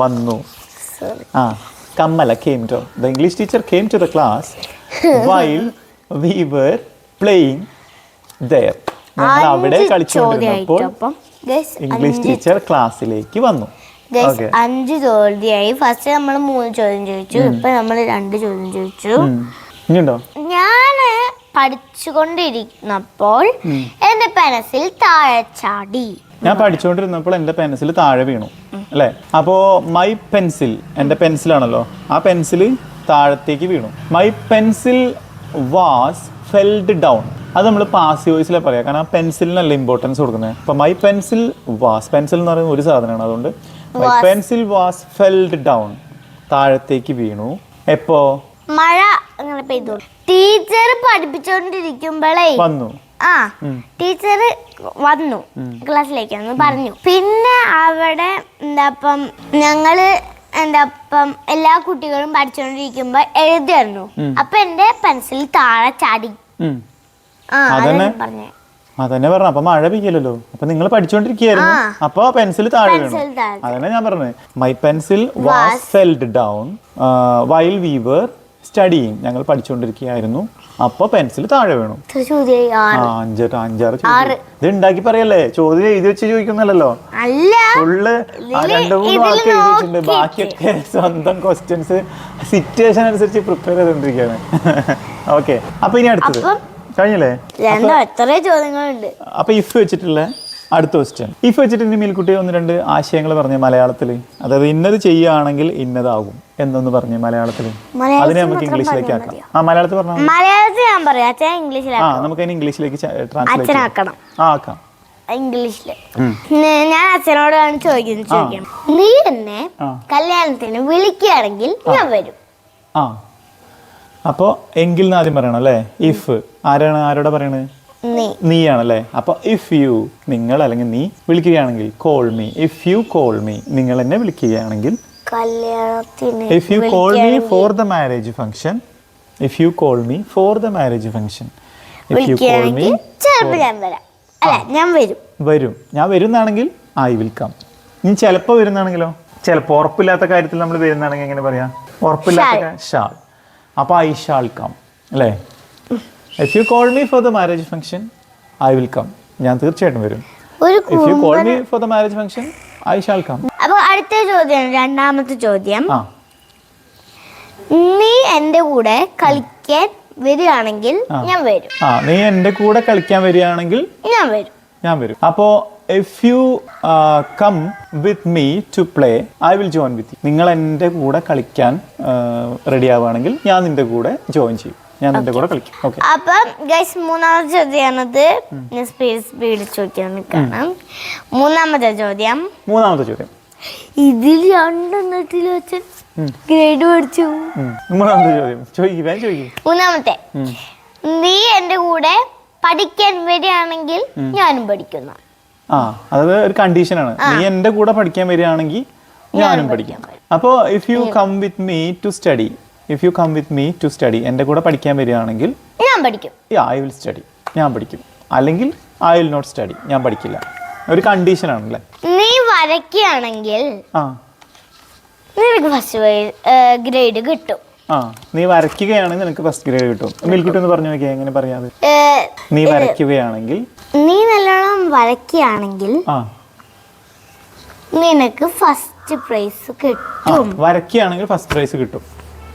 വന്നു. ആ കമ്മല came to the English teacher came to the class while we were playing there ഞങ്ങൾ അവിടെ കളിച്ചുകൊണ്ടിരുന്നപ്പോൾ English teacher ക്ലാസ്സിലേക്ക് വന്നു. അഞ്ച് ചോദ്യമായി. ഫസ്റ്റ് നമ്മൾ മൂന്ന് ചോദ്യം ചോദിച്ചു. ഇപ്പൊ നമ്മൾ രണ്ട് ചോദ്യം ചോദിച്ചു. ഞാൻ പഠിച്ചുകൊണ്ടിരിക്കുന്നപ്പോൾ എന്റെ പെനസിൽ താഴെ ചാടി. ഞാൻ പഠിച്ചുകൊണ്ടിരുന്നപ്പോൾ എന്റെ പെനസിൽ താഴെ വീണു. അല്ലേ? അപ്പോൾ മൈ പെൻസിൽ എന്റെ പെൻസിലാണല്ലോ ആ പെൻസിൽ താഴത്തേക്ക് വീണു. My pencil was felled down അത് നമ്മൾ പാസീവ് വോയിസിലെ പറയാം. കാരണം ആ പെൻസിലിനല്ല ഇമ്പോർട്ടൻസ് കൊടുക്കുന്നത് അപ്പോൾ മൈ പെൻസിൽ വാസ് പെൻസിൽ എന്ന് പറയുന്ന ഒരു സാധനമാണ് അതുകൊണ്ട് my pencil was felled down താഴത്തേക്ക് വീണു. എപ്പോ? മഴ അങ്ങനെ പെയ്തു. ടീച്ചർ പഠിപ്പിച്ചോണ്ടിരിക്കുമ്പോഴേ വന്നു. ആ ടീച്ചർ വന്നു ക്ലാസ്സിലേക്ക് വന്നു പറഞ്ഞു. പിന്നെ അവിടെ എന്താ ഇപ്പം ഞങ്ങൾ എന്താ എല്ലാ കുട്ടികളും പഠിച്ചോണ്ടിരിക്കുമ്പോ എഴുതിയായിരുന്നു. അപ്പൊ എന്റെ പെൻസിൽ താഴെ ചാടി. ആ അതന്നെ. പറഞ്ഞു പറഞ്ഞേ. അതന്നെ പറഞ്ഞു. അപ്പൊ മഴ പെയ്യല്ലോ അപ്പൊ നിങ്ങൾ പഠിച്ചോണ്ടിരിക്കുന്നു. അപ്പൊ പെൻസിൽ താഴെ വീണു. അതന്നെ ഞാൻ പറഞ്ഞത് my pencil was felled down while we were studying ഞങ്ങൾ പഠിച്ചുകൊണ്ടിരിക്കുകയായിരുന്നു അപ്പൊ പെൻസിൽ താഴെ വീണു. അഞ്ചെട്ട് അഞ്ചാറ്. ചോദ്യം. ഇത് ഉണ്ടാക്കി പറയല്ലേ? ചോദ്യം എഴുതി വെച്ച് ചോദിക്കുന്നല്ലോ ഫുള്ള് രണ്ടു മൂന്ന് വാക്ക് എഴുതി വെച്ചിട്ടുണ്ട്. ബാക്കിയൊക്കെ സ്വന്തം ക്വസ്റ്റ്യൻസ് സിറ്റുവേഷൻ അനുസരിച്ച് പ്രിപ്പയർ ചെയ്തോണ്ടിരിക്കുകയാണ്. ഓക്കെ അപ്പൊ ഇനി അടുത്തത്. കഴിഞ്ഞല്ലേ? അപ്പൊ ഇഫ് വെച്ചിട്ടുള്ള? അടുത്ത ക്വസ്റ്റ്യൻ ഇഫ് വെച്ചിട്ട് ഇനി മേൽക്കുട്ടി ഒന്ന് രണ്ട് ആശയങ്ങൾ പറഞ്ഞ മലയാളത്തിൽ. അതായത് ഇന്നത് ചെയ്യുകയാണെങ്കിൽ ഇന്നതാകും എന്നൊന്ന് പറഞ്ഞ് മലയാളത്തിൽ. അതിനെ നമുക്ക് ഇംഗ്ലീഷിലേക്ക് ആക്കാം. ആ മലയാളത്തിൽ പറഞ്ഞാൽ മലയാളത്തിൽ ഞാൻ പറയാം. അച്ഛൻ ആ ഇംഗ്ലീഷിലാക്കാം നമുക്ക് അതിന് ഇംഗ്ലീഷിലേക്ക് ട്രാൻസ്ലേറ്റ് ആക്കണം ആ ആക്കാം. ഇംഗ്ലീഷിൽ ന- ഞാൻ അച്ഛനോടാണ് ചോദിക്കുന്നത് ചോദിക്കണം നീ എന്നെ കല്യാണത്തിന് വിളിക്കുകയാണെങ്കിൽ ഞാൻ വരും. ആ. അപ്പോൾ എങ്കിൽ ആദ്യം പറയണം അല്ലേ? ഇഫ് ആരാണ് ആരോടാ പറയണത് നീയാണല്ലേ? അപ്പൊ ഇഫ് യു നിങ്ങൾ അല്ലെങ്കിൽ നീ വിളിക്കുകയാണെങ്കിൽ call me if you call me നിങ്ങൾ എന്നെ വിളിക്കുകയാണെങ്കിൽ if you call me for the marriage function if you call me for the marriage function if you call me ഞാൻ വരും. വരും. ഞാൻ വരുന്നാണെങ്കിൽ ഐ വിൽ കം ഇനി ചിലപ്പോൾ വരുന്നാണെങ്കിലോ? ചിലപ്പോൾ ഉറപ്പില്ലാത്ത കാര്യത്തിൽ നമ്മൾ വരുന്നാണെങ്കിൽ എങ്ങനെ പറയാ? ഉറപ്പില്ലാത്ത ഷാൾ. അപ്പോൾ ഐ ഷാൾ കം അല്ലേ? If you call me for the marriage function I will come ഞാൻ തീർച്ചയായിട്ടും വരും. ഒരു if you call me for the marriage function I shall come അപ്പോൾ അടുത്ത ചോദ്യം രണ്ടാമത്തെ ചോദ്യം. ആ. നീ എന്റെ കൂടെ കളിക്കാൻ വരികയാണെങ്കിൽ ഞാൻ വരും. ആ നീ എന്റെ കൂടെ കളിക്കാൻ വരികയാണെങ്കിൽ ഞാൻ വരും. ഞാൻ വരും. അപ്പോൾ if you come with me to play I will join with നിങ്ങൾ എന്റെ കൂടെ കളിക്കാൻ റെഡി ആവുകയാണെങ്കിൽ ഞാൻ നിന്റെ കൂടെ ജോയിൻ ചെയ്യും. ഞാൻ നിന്റെ കൂടെ കളിക്കും. ഓക്കെ അപ്പം ഗൈസ് മൂന്നാമത്തെ ചോദ്യമാണത്. ഞാൻ സ്പീഡ് സ്പീഡ് ചോദിക്കാൻ നിൽക്കണം. മൂന്നാമത്തെ ചോദ്യം. മൂന്നാമത്തെ ചോദ്യം. ഇതിൽ രണ്ടെണ്ണത്തിൽ വെച്ച് ഗ്രേഡ് പഠിച്ചു. മൂന്നാമത്തെ ചോദ്യം. ചോദിക്കും ചോദിക്കും. മൂന്നാമത്തെ. നീ എന്റെ കൂടെ പഠിക്കാൻ വരികയാണെങ്കിൽ ഞാനും പഠിക്കുന്നു. ആ അത് ഒരു കണ്ടീഷനാണ് നീ എന്റെ കൂടെ പഠിക്കാൻ വരികയാണെങ്കിൽ ഞാനും പഠിക്കാം. അപ്പോൾ if you come with me to study if you come with me to study എന്റെ കൂടെ പഠിക്കാൻ വരികയാണെങ്കിൽ ഞാൻ പഠിക്കും. ഐ വിൽ സ്റ്റഡി ഞാൻ പഠിക്കും. അല്ലെങ്കിൽ ഐ വിൽ നോട്ട് സ്റ്റഡി ഞാൻ പഠിക്കില്ല. ഒരു കണ്ടീഷൻ ആണല്ലേ? നീ വരയ്ക്കുകയാണെങ്കിൽ ആ. നിനക്ക് ഫസ്റ്റ് ഗ്രേഡ് കിട്ടും. ആ നീ വരയ്ക്കുകയാണെങ്കിൽ നിനക്ക് ഫസ്റ്റ് ഗ്രേഡ് കിട്ടും. മിൽക്കുട്ടി എന്ന് പറഞ്ഞു നോക്കിയാ എങ്ങനെ പറയാതെ നീ വരയ്ക്കുകയാണെങ്കിൽ നീ നല്ലോണം വരയ്ക്കുകയാണെങ്കിൽ ആ. നിനക്ക് ഫസ്റ്റ് പ്രൈസ് കിട്ടും. വരയ്ക്കുകയാണെങ്കിൽ ഫസ്റ്റ് പ്രൈസ് കിട്ടും.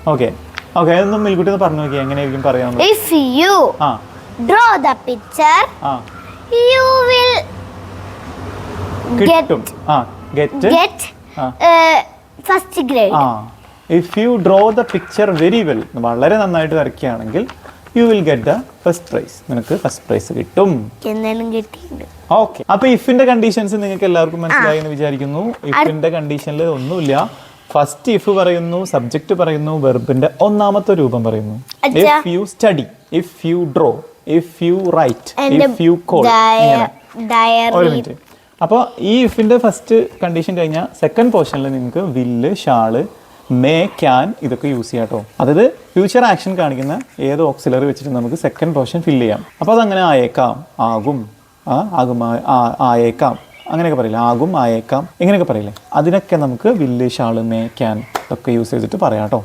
ഓക്കെ ഓക്കെ അതൊന്നും മിൽക്കുട്ടി ഒന്ന് പറഞ്ഞു നോക്കിയാൽ എങ്ങനെയായിരിക്കും പറയാൻ if you ah. Draw the picture ah. You will get ah get get ah. First grade ah. If you draw the picture very well വളരെ നന്നായിട്ട് വരയ്ക്കുകയാണെങ്കിൽ you will get the first prize നിനക്ക് ഫസ്റ്റ് പ്രൈസ് കിട്ടും. എന്തായാലും കിട്ടിയിട്ടുണ്ട്. Okay അപ്പൊ ഇഫിന്റെ conditions നിങ്ങൾക്ക് എല്ലാവർക്കും മനസ്സിലായി എന്ന് വിചാരിക്കുന്നു. ഇഫിന്റെ കണ്ടീഷനിൽ ഒന്നുമില്ല ഫസ്റ്റ് ഇഫ് പറയുന്നു സബ്ജക്റ്റ് പറയുന്നു വെർബിന്റെ ഒന്നാമത്തെ രൂപം പറയുന്നു. If you study if you draw if you write if you call ഒരു മിനിറ്റ് അപ്പോൾ ഈ ഇഫിന്റെ ഫസ്റ്റ് കണ്ടീഷൻ കഴിഞ്ഞാൽ സെക്കൻഡ് പോർഷനിൽ നിങ്ങൾക്ക് വില്ല് ഷാൾ മേ ക്യാൻ ഇതൊക്കെ യൂസ് ചെയ്യാം കേട്ടോ അതായത് ഫ്യൂച്ചർ ആക്ഷൻ കാണിക്കുന്ന ഏത് ഓക്സിലറി വെച്ചിട്ട് നമുക്ക് സെക്കൻഡ് പോർഷൻ ഫില്ല് ചെയ്യാം. അപ്പോൾ അതങ്ങനെ ആയേക്കാം ആകും ആ ആകും ആയേക്കാം. അങ്ങനെയൊക്കെ പറയില്ലേ? ആകും ആയേക്കാം ഇങ്ങനെയൊക്കെ പറയില്ലേ? അതിനൊക്കെ നമുക്ക് വില്ല് ഷാൾ മേ ക്യാൻ ഒക്കെ യൂസ് ചെയ്തിട്ട് പറയാം കേട്ടോ.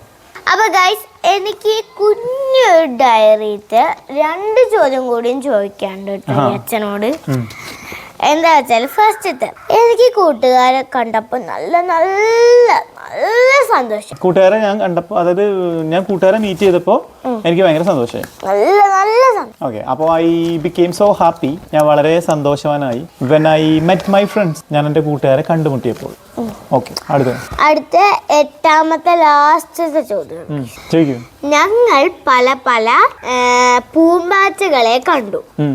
അപ്പൊ ഗൈസ് എനിക്ക് കുഞ്ഞൊരു കുഞ്ഞു ഡയറിയിട്ട് രണ്ട് ചോദ്യം കൂടിയും ചോദിക്കാണ്ട് കേട്ടോ അച്ഛനോട്. എന്താ വെച്ചാൽ ഫസ്റ്റത്തെ എനിക്ക് കൂട്ടുകാരെ കണ്ടപ്പോൾ നല്ല നല്ല നല്ല സന്തോഷം. കൂട്ടുകാരെ ഞാൻ കണ്ടപ്പോൾ അതായത് ഞാൻ കൂട്ടുകാരെ മീറ്റ് ചെയ്തപ്പോൾ എനിക്ക് ഭയങ്കര സന്തോഷമായി. നല്ല നല്ല സന്തോഷം. ഓക്കെ അപ്പോൾ ഐ ബിക്കെയിം സോ ഹാപ്പി ഞാൻ വളരെ സന്തോഷവാനായി. When I met my friends ഞാൻ എന്റെ കൂട്ടുകാരെ കണ്ടുമുട്ടിയപ്പോൾ. ഓക്കെ അടുത്ത. അടുത്ത എട്ടാമത്തെ ലാസ്റ്റത്തെ ചോദ്യം ചോദിക്കൂ. ഞങ്ങൾ പല പല പൂമ്പാറ്റകളെ കണ്ടു. ഉം.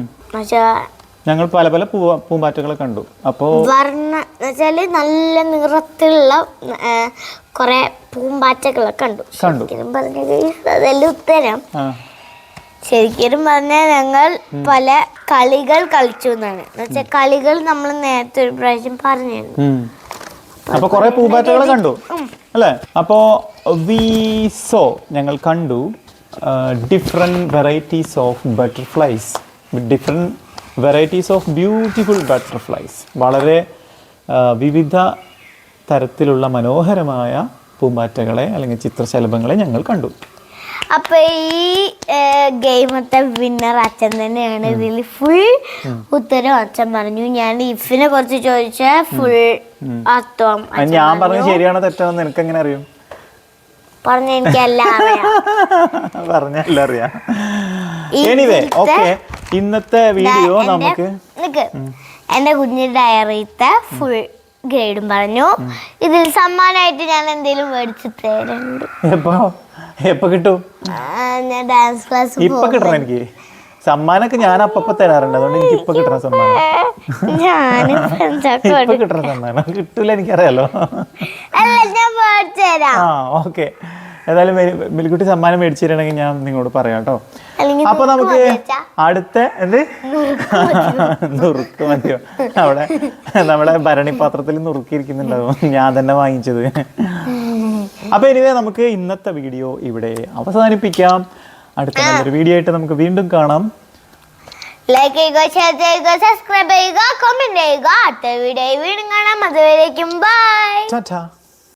ഞങ്ങൾ പല പല പൂമ്പാറ്റകളെ കണ്ടു. അപ്പോൾ വർണ എന്നുവെച്ചാൽ നല്ല നിറത്തിലുള്ള കൊറേ പൂമ്പാറ്റകളെ കണ്ടു. കണ്ടു. ശരിക്കും പറഞ്ഞ അതെല്ലാം ഉത്തരം. ശരിക്കും പറഞ്ഞാൽ ഞങ്ങൾ പല കളികൾ കളിച്ചു എന്നാണ്. എന്നുവെച്ചാൽ കളികൾ നമ്മൾ നേരത്തെ ഒരു പ്രാവശ്യം പറഞ്ഞിരുന്നു. അപ്പൊ കുറെ പൂമ്പാറ്റകളെ കണ്ടു. അല്ലേ? അപ്പോ വിസോ ഞങ്ങൾ കണ്ടു different varieties of butterflies different varieties of beautiful butterflies വളരെ വിവിധ തരത്തിലുള്ള മനോഹരമായ പൂമ്പാറ്റകളെ അല്ലെങ്കിൽ ചിത്രശലഭങ്ങളെ ഞങ്ങൾ കണ്ടു. അപ്പൊ ഈ ഗെയിമത്തെ വിന്നർ അച്ഛൻ തന്നെയാണ്. ഇതിൽ ഫുൾ ഉത്തരം അച്ഛൻ പറഞ്ഞു. ഞാൻ ഇഫിനെ കുറിച്ച് ചോദിച്ച ഫുൾ അർത്ഥം അത് ഞാൻ പറഞ്ഞു. ശരിയാണോ തെറ്റാണോ നിനക്ക് എങ്ങനെ അറിയും? പറഞ്ഞ എനിക്ക് എല്ലാം അറിയാം. പറഞ്ഞല്ല അറിയാം. എനിവേ ഓക്കെ ഇന്നത്തെ വീഡിയോ നമുക്ക് എന്റെ കുഞ്ഞു ഡയറിത്തെ ഫുൾ ഗ്രേഡും പറഞ്ഞു. ഇതിൽ സമ്മാനമായിട്ട് ഞാൻ എന്തെങ്കിലും മേടിച്ചു തരുന്നുണ്ട് എപ്പോ? എപ്പോ കിട്ടും? ഞാൻ ഡാൻസ് ക്ലാസ് ഇപ്പൊ കിട്ടണം എനിക്ക്. സമ്മാനൊക്കെ ഞാൻ അപ്പപ്പോ തരാറുണ്ട്. അതുകൊണ്ട് എനിക്ക് ഇപ്പൊ കിട്ടണ സമ്മാനം. ഇപ്പൊ കിട്ടണ സമ്മാനം. കിട്ടൂല എനിക്കറിയാലോ. ആ ഓക്കെ. ഏതായാലും മെലി- മെലിക്കുട്ടി സമ്മാനം മേടിച്ചു തരണമെങ്കിൽ ഞാൻ നിങ്ങളോട് പറയാം കേട്ടോ. അപ്പൊ നമുക്ക്? അടുത്ത എന്ത്? നുറുക്ക് മതിയോ? അവിടെ നമ്മുടെ ഭരണിപാത്രത്തിൽ നുറുക്കിയിരിക്കുന്നുണ്ടാവും ഞാൻ തന്നെ വാങ്ങിച്ചത്. അപ്പൊ എനിവേ നമുക്ക് ഇന്നത്തെ വീഡിയോ ഇവിടെ അവസാനിപ്പിക്കാം. അടുത്ത നല്ലൊരു വീഡിയോ ആയിട്ട് നമുക്ക് വീണ്ടും കാണാം. ലൈക്ക് ചെയ്യുക ഷെയർ ചെയ്യുക സബ്സ്ക്രൈബ് ചെയ്യുക കമന്റ് ചെയ്യുക. അടുത്ത വീഡിയോ വീണ്ടും കാണാം. അതുവരേക്കും ബൈ ടാറ്റാ